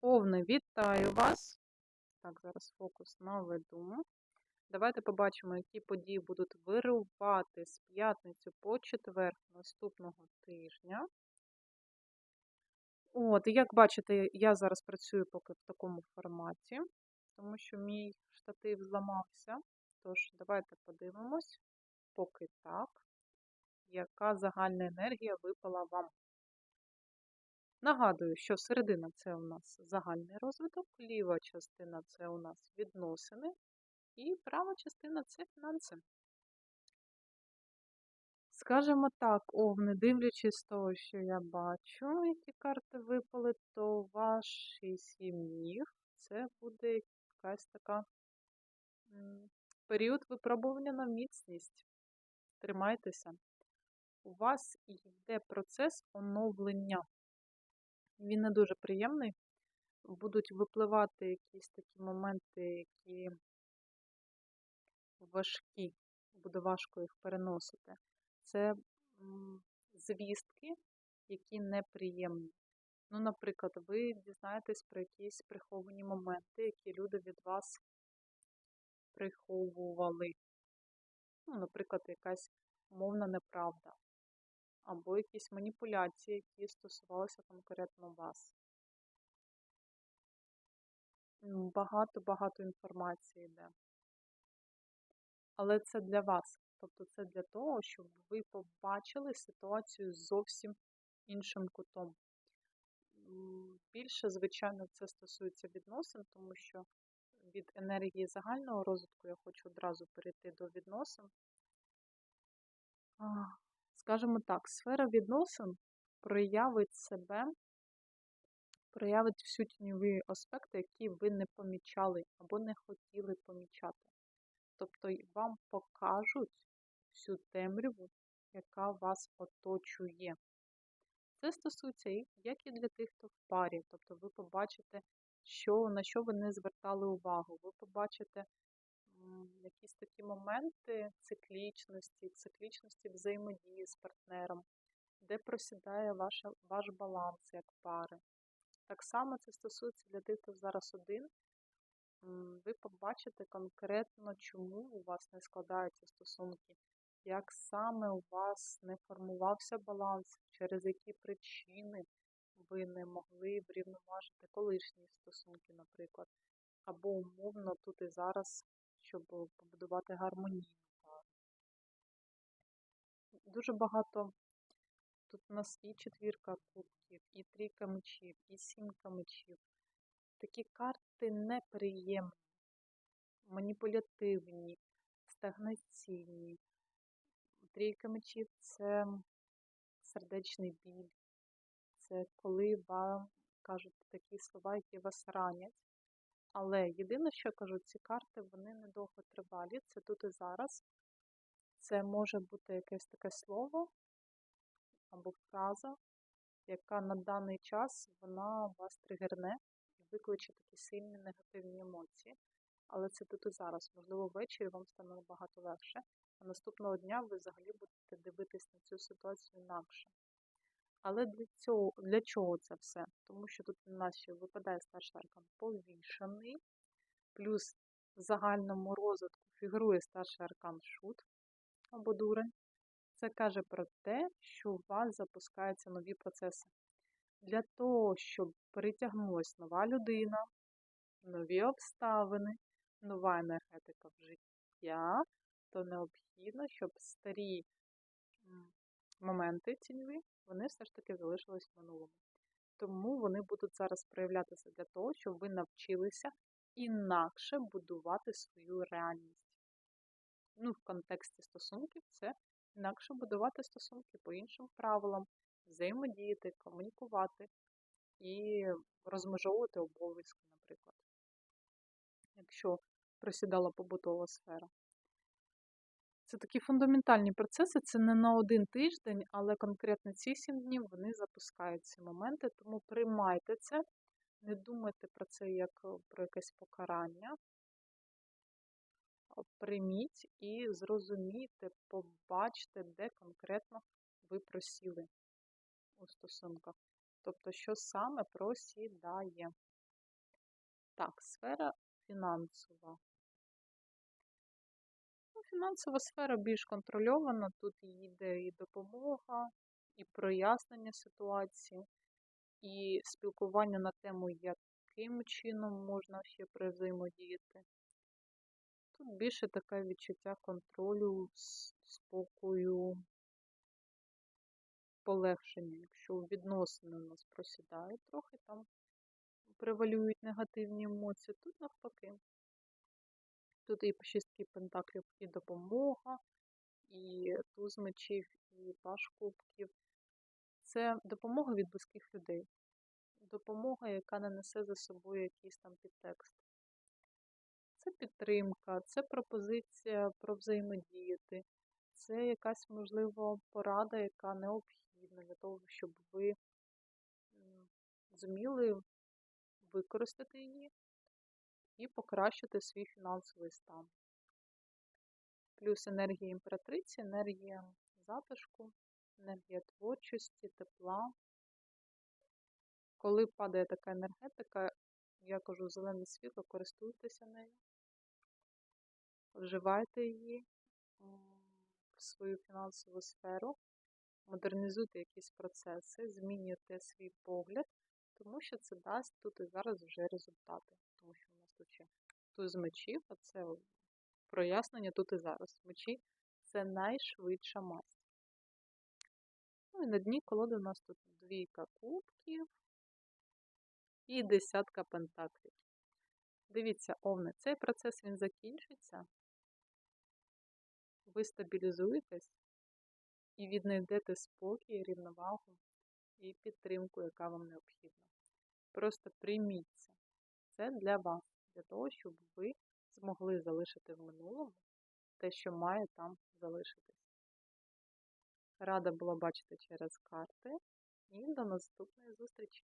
Овни, вітаю вас! Так, зараз фокус наведу. Давайте побачимо, які події будуть вирувати з п'ятницю по четвер наступного тижня. От, як бачите, я зараз працюю поки в такому форматі, тому що мій штатив зламався. Тож, давайте подивимось, поки так, яка загальна енергія випала вам. Нагадую, що середина це у нас загальний розвиток, ліва частина це у нас відносини, і права частина це фінанси. Скажімо так, овни, дивлячись з того, що я бачу, які карти випали, то вашій сім'ї це буде якась така період випробування на міцність. Тримайтеся. У вас йде процес оновлення. Він не дуже приємний. Будуть випливати якісь такі моменти, які важкі, буде важко їх переносити. Це звістки, які неприємні. Ну, наприклад, ви дізнаєтесь про якісь приховані моменти, які люди від вас приховували. Ну, наприклад, якась мовна неправда або якісь маніпуляції, які стосувалися конкретно вас. Багато-багато інформації йде. Але це для вас. Тобто це для того, щоб ви побачили ситуацію зовсім іншим кутом. Більше, звичайно, це стосується відносин, тому що від енергії загального розвитку я хочу одразу перейти до відносин. Скажімо так, сфера відносин проявить себе, проявить всю тіньові аспекти, які ви не помічали або не хотіли помічати. Тобто вам покажуть всю темряву, яка вас оточує. Це стосується як і для тих, хто в парі. Тобто ви побачите, що, на що ви не звертали увагу. Ви побачите якісь такі моменти циклічності, циклічності взаємодії з партнером, де просідає ваша, ваш баланс як пари. Так само це стосується для тих, хто зараз один. Ви побачите конкретно, чому у вас не складаються стосунки, як саме у вас не формувався баланс, через які причини ви не могли врівноважити колишні стосунки, наприклад. Або умовно тут і зараз щоб побудувати гармонійну пару. Дуже багато тут у нас і четвірка кубків, і трійка мечів, і сімка мечів. Такі карти неприємні, маніпулятивні, стагнаційні. Трійка мечів це сердечний біль. Це коли вам кажуть такі слова, які вас ранять. Але єдине, що я кажу, ці карти вони недовго тривалі. Це тут і зараз. Це може бути якесь таке слово або фраза, яка на даний час вона вас тригерне і викличе такі сильні негативні емоції. Але це тут і зараз. Можливо, ввечері вам стане набагато легше, а наступного дня ви взагалі будете дивитись на цю ситуацію інакше. Але для цього, для чого це все? Тому що тут у нас ще випадає старший аркан повішений, плюс в загальному розвитку фігурує старший аркан шут або дурень. Це каже про те, що у вас запускаються нові процеси. Для того, щоб притягнулася нова людина, нові обставини, нова енергетика в життя, то необхідно, щоб старі моменти тіньові вони все ж таки залишились в минулому. Тому вони будуть зараз проявлятися для того, щоб ви навчилися інакше будувати свою реальність. Ну, в контексті стосунків це інакше будувати стосунки по іншим правилам, взаємодіяти, комунікувати і розмежовувати обов'язки, наприклад, якщо просідала побутова сфера. Це такі фундаментальні процеси, це не на один тиждень, але конкретно ці сім днів вони запускають ці моменти, тому приймайте це, не думайте про це як е, про якесь покарання. Прийміть і зрозумійте, побачте, де конкретно ви просіли у стосунках. Тобто, що саме просідає. Так, сфера фінансова. Фінансова сфера більш контрольована. Тут йде і допомога, і прояснення ситуації, і спілкування на тему, яким чином можна ще взаємодіяти. Тут більше таке відчуття контролю, спокою, полегшення. Якщо відносини у нас просідають трохи, там превалюють негативні емоції, тут навпаки. Тут і шістки пентаклів, і допомога, і туз мечів, і паш кубків. Це допомога від близьких людей. Допомога, яка не несе за собою якийсь там підтекст. Це підтримка, це пропозиція про взаємодіяти, це якась, можливо, порада, яка необхідна для того, щоб ви зуміли використати її і покращити свій фінансовий стан. Плюс енергія імператриці, енергія затишку, енергія творчості, тепла. Коли падає така енергетика, я кажу зелене світло, користуйтеся нею, вживайте її в свою фінансову сферу, модернізуйте якісь процеси, змінюйте свій погляд, тому що це дасть тут і зараз вже результати. Тому що у нас тут ще туз мечів, а це прояснення тут і зараз. Мечі це найшвидша масть. Ну і на дні колоди у нас тут двійка кубків і десятка пентаклів. Дивіться, овни, цей процес він закінчиться. Ви стабілізуєтесь і віднайдете спокій, рівновагу і підтримку, яка вам необхідна. Просто прийміть це. Це для вас, для того, щоб ви змогли залишити в минулому те, що має там залишитись. Рада була бачити через карти і до наступної зустрічі!